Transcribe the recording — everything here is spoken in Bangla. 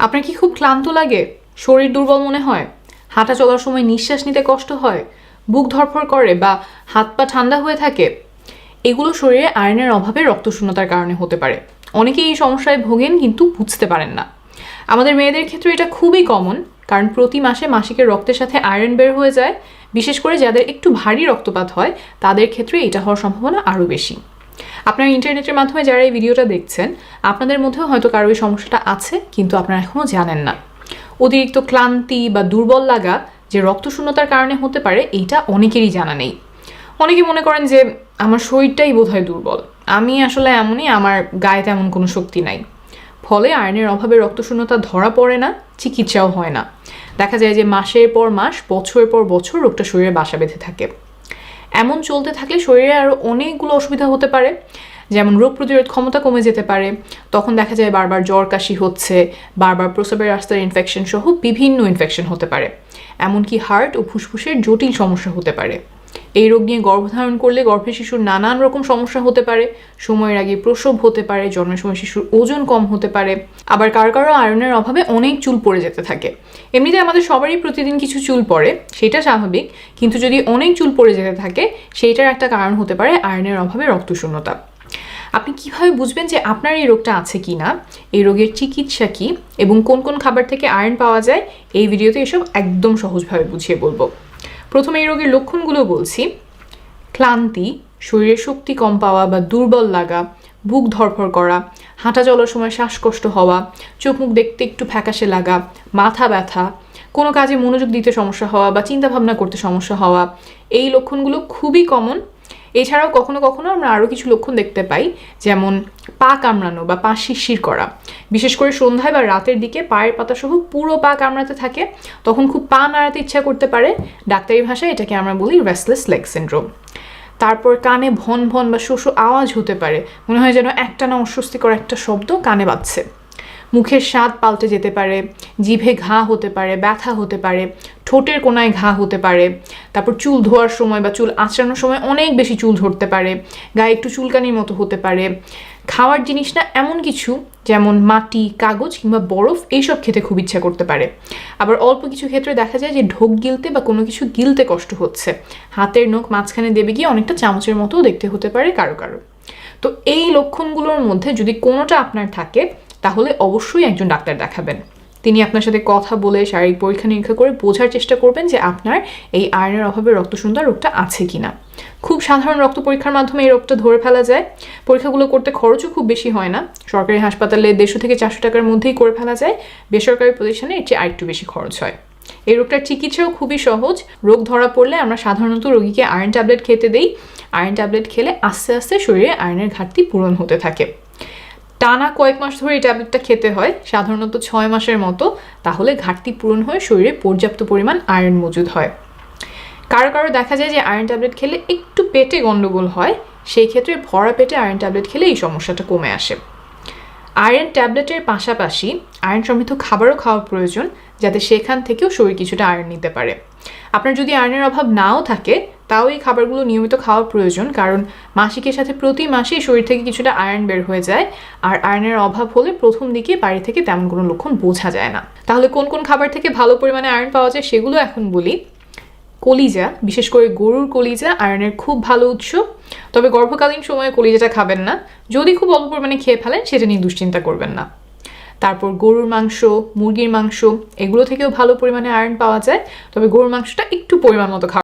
আপনার কি খুব ক্লান্ত লাগে? শরীর দুর্বল মনে হয়? হাঁটা চলার সময় নিঃশ্বাস নিতে কষ্ট হয়? বুক ধরফর করে বা হাত পা ঠান্ডা হয়ে থাকে? এগুলো শরীরে আয়রনের অভাবে রক্তশূন্যতার কারণে হতে পারে। অনেকেই এই সমস্যায় ভোগেন কিন্তু বুঝতে পারেন না। আমাদের মেয়েদের ক্ষেত্রে এটা খুবই কমন, কারণ প্রতি মাসে মাসিকের রক্তের সাথে আয়রন বের হয়ে যায়। বিশেষ করে যাদের একটু ভারী রক্তপাত হয়, তাদের ক্ষেত্রে এটা হওয়ার সম্ভাবনা আরও বেশি। আপনারা ইন্টারনেটের মাধ্যমে যারা এই ভিডিওটা দেখছেন, আপনাদের মধ্যেও হয়তো কারও এই সমস্যাটা আছে, কিন্তু আপনারা এখনও জানেন না। অতিরিক্ত ক্লান্তি বা দুর্বল লাগা যে রক্তশূন্যতার কারণে হতে পারে, এইটা অনেকেরই জানা নেই। অনেকে মনে করেন যে, আমার শরীরটাই বোধহয় দুর্বল। আমি আসলে এমনই, আমার গায়ে তেমন কোনো শক্তি নাই। ফলে আয়নের অভাবে রক্তশূন্যতা ধরা পড়ে না, চিকিৎসাও হয় না। দেখা যায় যে মাসের পর মাস, বছরের পর বছর রোগটা শরীরে বাসা বেঁধে থাকে। এমন চলতে থাকলে শরীরে আরও অনেকগুলো অসুবিধা হতে পারে, যেমন রোগ প্রতিরোধ ক্ষমতা কমে যেতে পারে, তখন দেখা যায় বারবার জ্বর, কাশি হচ্ছে, বারবার প্রসবের রাস্তার ইনফেকশন সহ বিভিন্ন ইনফেকশন হতে পারে। এমনকি হার্ট ও ফুসফুসের জটিল সমস্যা হতে পারে। এই রোগ নিয়ে গর্ভধারণ করলে গর্ভে শিশুর নানান রকম সমস্যা হতে পারে। সময়ের আগে প্রসব হতে পারে, জন্মের সময় শিশুর ওজন কম হতে পারে। আবার কারও কারও আয়রনের অভাবে অনেক চুল পড়ে যেতে থাকে। এমনিতে আমাদের সবারই প্রতিদিন কিছু চুল পড়ে, সেটা স্বাভাবিক। কিন্তু যদি অনেক চুল পড়ে যেতে থাকে, সেইটার একটা কারণ হতে পারে আয়রনের অভাবে রক্তশূন্যতা। আপনি কীভাবে বুঝবেন যে আপনার এই রোগটা আছে কি না এই রোগের চিকিৎসা কী? এবং কোন কোন খাবার থেকে আয়রন পাওয়া যায়? এই ভিডিওতে এসব একদম সহজভাবে বুঝিয়ে বলব। প্রথমে এই রোগের লক্ষণগুলো বলছি। ক্লান্তি, শরীরে শক্তি কম পাওয়া বা দুর্বল লাগা, বুক ধরফর করা, হাঁটা চলার সময় শ্বাসকষ্ট হওয়া, চোখ মুখ দেখতে একটু ফ্যাকাশে লাগা, মাথা ব্যথা, কোনো কাজে মনোযোগ দিতে সমস্যা হওয়া বা চিন্তা ভাবনা করতে সমস্যা হওয়া, এই লক্ষণগুলো খুবই কমন এছাড়াও কখনো কখনো আমরা আরও কিছু লক্ষণ দেখতে পাই, যেমন পা কামড়ানো বা পা শিরশির করা। বিশেষ করে সন্ধ্যায় বা রাতের দিকে পায়ের পাতা সহ পুরো পা কামড়াতে থাকে, তখন খুব পা নাড়াতে ইচ্ছা করতে পারে। ডাক্তারি ভাষায় এটাকে আমরা বলি রেসলেস লেগ সিন্ড্রোম তারপর কানে ভন ভন বা শোষো আওয়াজ হতে পারে। মনে হয় যেন একটা না অস্বস্তিকর একটা শব্দ কানে বাজছে। মুখের স্বাদ পাল্টে যেতে পারে, জিভে ঘা হতে পারে, ব্যথা হতে পারে। ঠোঁটের কোনায় ঘা হতে পারে। তারপর চুল ধোয়ার সময় বা চুল আঁচড়ানোর সময় অনেক বেশি চুল ধরতে পারে। গায়ে একটু চুলকানির মতো হতে পারে। খাওয়ার জিনিস না এমন কিছু, যেমন মাটি, কাগজ কিংবা বরফ, এইসব খেতে খুব ইচ্ছা করতে পারে। আবার অল্প কিছু ক্ষেত্রে দেখা যায় যে ঢোক গিলতে বা কোনো কিছু গিলতে কষ্ট হচ্ছে। হাতের নখ মাঝখানে দেবে গিয়ে অনেকটা চামচের মতো দেখতে হতে পারে কারও কারও। তো এই লক্ষণগুলোর মধ্যে যদি কোনোটা আপনার থাকে, তাহলে অবশ্যই একজন ডাক্তার দেখাবেন। তিনি আপনার সাথে কথা বলে শারীরিক পরীক্ষা নিরীক্ষা করে বোঝার চেষ্টা করবেন যে আপনার এই আয়রনের অভাবে রক্তশূন্যতা রোগটা আছে কিনা। খুব সাধারণ রক্ত পরীক্ষার মাধ্যমে এই রোগটা ধরে ফেলা যায়। পরীক্ষাগুলো করতে খরচও খুব বেশি হয় না। সরকারি হাসপাতালে দেড়শো থেকে চারশো টাকার মধ্যেই করে ফেলা যায়। বেসরকারি প্রতিষ্ঠানে এর চেয়ে আরেকটু বেশি খরচ হয়। এই রোগটার চিকিৎসাও খুবই সহজ। রোগ ধরা পড়লে আমরা সাধারণত রোগীকে আয়রন ট্যাবলেট খেতে দিই। আয়রন ট্যাবলেট খেলে আস্তে আস্তে শরীরে আয়রনের ঘাটতি পূরণ হতে থাকে। টানা কয়েক মাস ধরে এই ট্যাবলেটটা খেতে হয়, সাধারণত ছয় মাসের মতো, তাহলে ঘাটতি পূরণ হয়ে শরীরে পর্যাপ্ত পরিমাণ আয়রন মজুদ হয়। কারও কারও দেখা যায় যে আয়রন ট্যাবলেট খেলে একটু পেটে গন্ডগোল হয়, সেই ক্ষেত্রে ভরা পেটে আয়রন ট্যাবলেট খেলে এই সমস্যাটা কমে আসে। আয়রন ট্যাবলেটের পাশাপাশি আয়রন সমৃদ্ধ খাবারও খাওয়া প্রয়োজন, যাতে সেখান থেকেও শরীর কিছুটা আয়রন নিতে পারে। আপনার যদি আয়রনের অভাব নাও থাকে তাও এই খাবারগুলো নিয়মিত খাওয়া প্রয়োজন, কারণ মাসিকের সাথে প্রতি মাসেই শরীর থেকে কিছুটা আয়রন বের হয়ে যায়, আর আয়রনের অভাব হলে প্রথম দিকে বাড়ি থেকে তেমন কোনো লক্ষণ বোঝা যায় না। তাহলে কোন কোন খাবার থেকে ভালো পরিমাণে আয়রন পাওয়া যায় সেগুলো এখন বলি। কলিজা, বিশেষ করে গরুর কলিজা আয়রনের খুব ভালো উৎস, তবে গর্ভকালীন সময়ে কলিজাটা খাবেন না। যদি খুব অল্প পরিমাণে খেয়ে ফেলেন সেটা নিয়ে দুশ্চিন্তা করবেন না। তারপর গরুর মাংস, মুরগির মাংস, এগুলো থেকেও ভালো পরিমাণে আয়রন পাওয়া যায়, তবে গরুর মাংসটা একটু পরিমাণ মতো খাওয়া